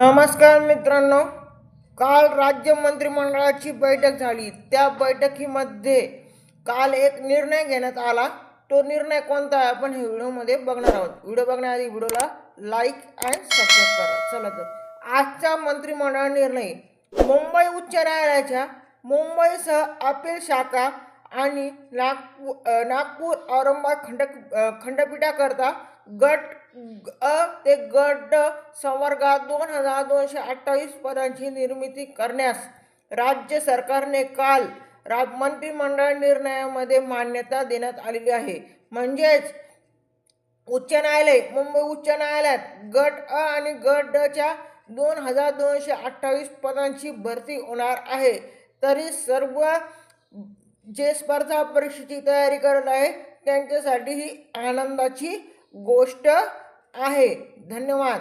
नमस्कार मित्रांनो काल राज्य मंत्रिमंडळाची बैठक झाली. त्या बैठकीमध्ये काल एक निर्णय घेण्यात आला. तो निर्णय कोणता आहे? आपण हे व्हिडिओमध्ये बघणार आहोत. व्हिडिओ बघण्याआधी व्हिडिओला लाईक अँड सबस्क्राईब करा. चला तर. आजचा मंत्रिमंडळ निर्णय. मुंबई उच्च न्यायालयाच्या मुंबईसह अपील शाखा आणि नागपूर नागपूर औरंगाबाद खंड खंडपीठाकरता गट अ ते गट संवर्गात दोन हजार दोनशे अठ्ठावीस पदांची निर्मिती करण्यास राज्य सरकारने काल रा मंत्रिमंडळ निर्णयामध्ये मान्यता देण्यात आलेली आहे. म्हणजेच उच्च न्यायालय मुंबई उच्च न्यायालयात गट अ आणि गट डच्या दोन हजार दोनशे अठ्ठावीस पदांची भरती होणार आहे. तरी सर्व जे स्पर्धा परीक्षेची तयारी करत आहे त्यांच्यासाठी ही आनंदाची गोष्ट आहे. धन्यवाद.